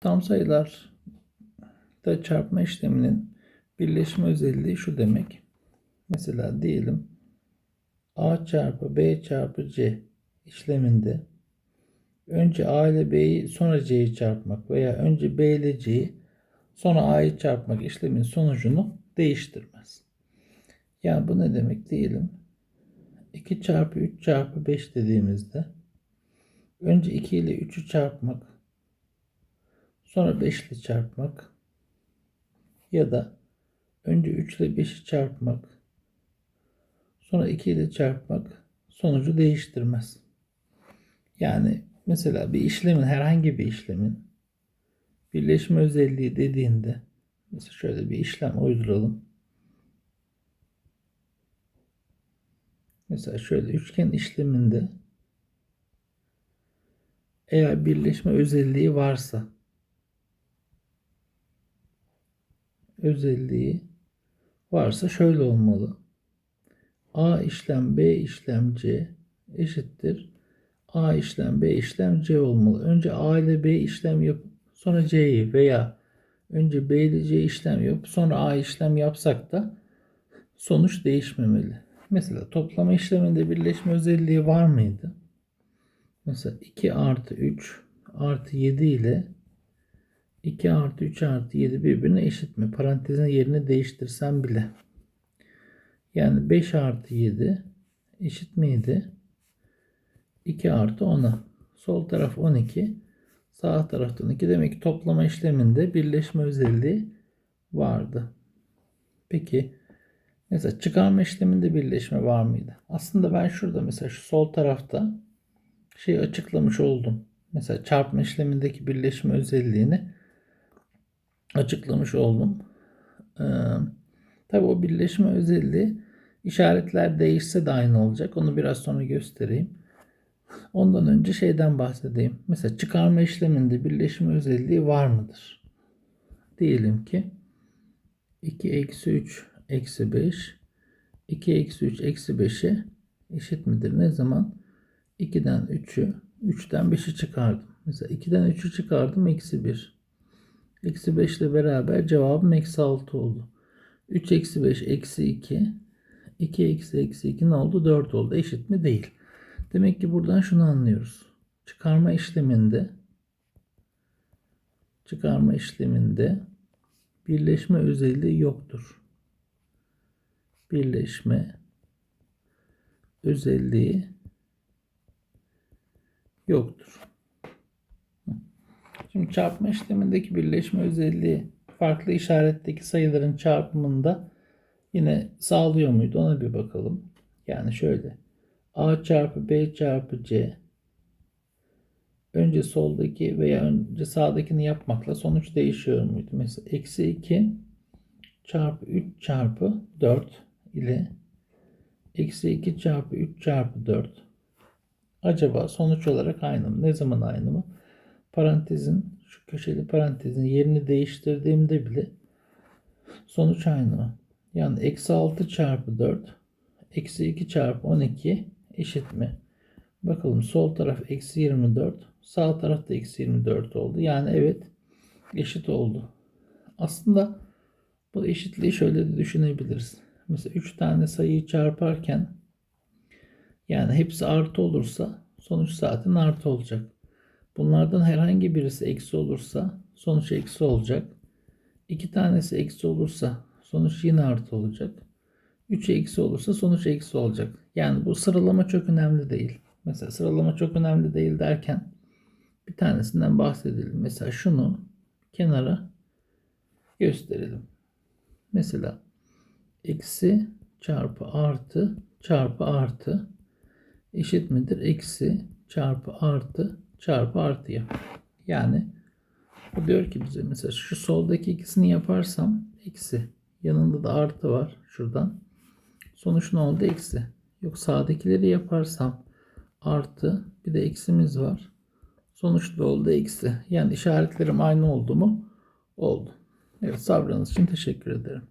Tam sayılar da çarpma işleminin birleşme özelliği şu demek. Mesela diyelim A çarpı B çarpı C işleminde önce A ile B'yi sonra C'yi çarpmak veya önce B ile C'yi sonra A'yı çarpmak işlemin sonucunu değiştirmez. Yani bu ne demek diyelim 2 çarpı 3 çarpı 5 dediğimizde önce 2 ile 3'ü çarpmak sonra 5 ile çarpmak ya da önce 3 ile 5'i çarpmak sonra 2 ile çarpmak sonucu değiştirmez. Yani mesela bir işlemin herhangi bir işlemin birleşme özelliği dediğinde mesela şöyle bir işlem uyduralım. Mesela şöyle üçgen işleminde eğer birleşme özelliği varsa özelliği varsa şöyle olmalı. A işlem B işlem C eşittir. A işlem B işlem C olmalı. Önce A ile B işlem yap sonra C'yi veya önce B ile C işlem yap sonra A işlem yapsak da sonuç değişmemeli. Mesela toplama işleminde birleşme özelliği var mıydı? Mesela 2 artı 3 artı 7 ile 2 artı 3 artı 7 birbirine eşit mi? Parantezin yerini değiştirsem bile. Yani 5 artı 7 eşit miydi? 2 artı 10'a. Sol taraf 12. Sağ tarafta 12. Demek ki toplama işleminde birleşme özelliği vardı. Peki mesela çıkarma işleminde birleşme var mıydı? Aslında ben şurada mesela şu sol tarafta şey açıklamış oldum. Mesela çarpma işlemindeki birleşme özelliğini açıklamış oldum. Ee, Tabi o birleşme özelliği işaretler değişse de aynı olacak. Onu biraz sonra göstereyim. Ondan önce şeyden bahsedeyim. Mesela çıkarma işleminde birleşme özelliği var mıdır? Diyelim ki 2 eksi 3 eksi 5 2 eksi 3 eksi 5'e eşit midir? Ne zaman? 2'den 3'ü 3'ten 5'i çıkardım. Mesela 2'den 3'ü çıkardım eksi 1. Eksi 5 ile beraber cevabım eksi 6 oldu. 3 eksi 5 eksi 2. 2 eksi eksi 2 ne oldu? 4 oldu. Eşit mi? Değil. Demek ki buradan şunu anlıyoruz. Çıkarma işleminde çıkarma işleminde birleşme özelliği yoktur. Birleşme özelliği yoktur. Şimdi çarpma işlemindeki birleşme özelliği farklı işaretteki sayıların çarpımında yine sağlıyor muydu ona bir bakalım. Yani şöyle A çarpı B çarpı C önce soldaki veya önce sağdakini yapmakla sonuç değişiyor muydu? Mesela eksi 2 çarpı 3 çarpı 4 ile eksi 2 çarpı 3 çarpı 4 acaba sonuç olarak aynı mı? Ne zaman aynı mı? Parantezin şu köşeli parantezin yerini değiştirdiğimde bile sonuç aynı? Yani eksi 6 çarpı 4 eksi 2 çarpı 12 eşit mi? Bakalım sol taraf eksi 24 sağ taraf da eksi 24 oldu. Yani evet eşit oldu. Aslında bu eşitliği şöyle de düşünebiliriz. Mesela 3 tane sayıyı çarparken yani hepsi artı olursa sonuç zaten artı olacak. Bunlardan herhangi birisi eksi olursa sonuç eksi olacak. İki tanesi eksi olursa sonuç yine artı olacak. 3 eksi olursa sonuç eksi olacak. Yani bu sıralama çok önemli değil. Mesela sıralama çok önemli değil derken bir tanesinden bahsedelim. Mesela şunu kenara gösterelim. Mesela eksi çarpı artı çarpı artı eşit midir? Eksi çarpı artı çarpı artıya. Yani bu diyor ki bize mesela şu soldaki ikisini yaparsam eksi. Yanında da artı var şuradan. Sonuç ne oldu? Eksi. Yok sağdakileri yaparsam artı bir de eksimiz var. Sonuç da oldu? Eksi. Yani işaretlerim aynı oldu mu? Oldu. Evet sabrınız için teşekkür ederim.